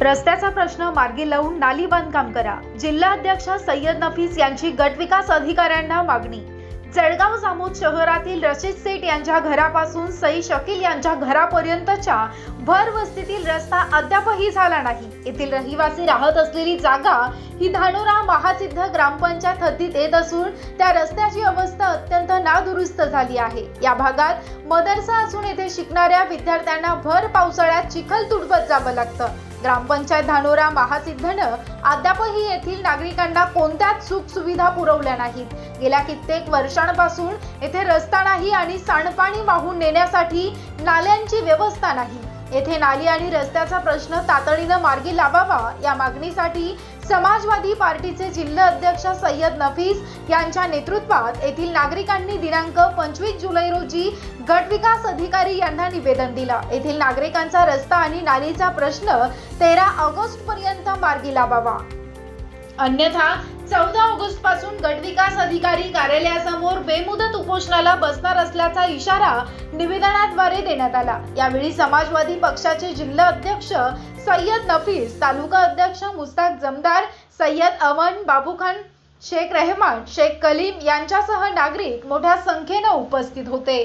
रस्त्याचा प्रश्न मार्गी लावून नाली बांधकाम करा. जिल्हा अध्यक्ष सय्यद नफीस यांची गटविकास अधिकाऱ्यांना मागणी. जळगाव जामोद शहरातील रशीद सेठ यांच्या घरापासून सई शकील यांच्या घरापर्यंतच्या भर वस्तीतील रस्ता अद्यापही झाला नाही. येथील रहिवासी राहत असलेली जागा ही धानोरा महासिद्ध ग्रामपंचायत हद्दीत येत असून त्या रस्त्याची अवस्था अत्यंत नादुरुस्त झाली आहे. या भागात मदरसा असून येथे शिकणाऱ्या विद्यार्थ्यांना भर पावसाळ्यात चिखल तुडवत जावं लागतं. ग्रामपंचायत धानोरा महासिद्धनं अद्यापही येथील नागरिकांना कोणत्याच सुख सुविधा पुरवल्या नाहीत. गेल्या कित्येक वर्षांपासून येथे रस्ता नाही आणि सांडपाणी वाहून नेण्यासाठी नाल्यांची व्यवस्था नाही. येथे नाली आणि रस्त्याचा प्रश्न तातडीनं मार्गी लावावा या मागणीसाठी समाजवादी पार्टीचे जिल्हा अध्यक्ष सय्यद नफीस यांच्या नेतृत्वात येथील नागरिकांनी दिनांक पंचवीस जुलै रोजी गटविकास अधिकारी यांना निवेदन दिलं. येथील नागरिकांचा रस्ता आणि नालीचा प्रश्न तेरा ऑगस्ट पर्यंत मार्गी लावावा. अन्यथा चौदा ऑगस्टपासून गटविकास अधिकारी कार्यालयासमोर बेमुदत उपोषणाला बसणार असल्याचा इशारा निवेदनाद्वारे देण्यात आला. यावेळी समाजवादी पक्षाचे जिल्हा अध्यक्ष सय्यद नफीस तालुका अध्यक्ष मुस्ताक जमदार सय्यद अमन बाबूखान शेख रहमान शेख कलीम यांच्यासह नागरिक मोठ्या संख्येनं उपस्थित होते.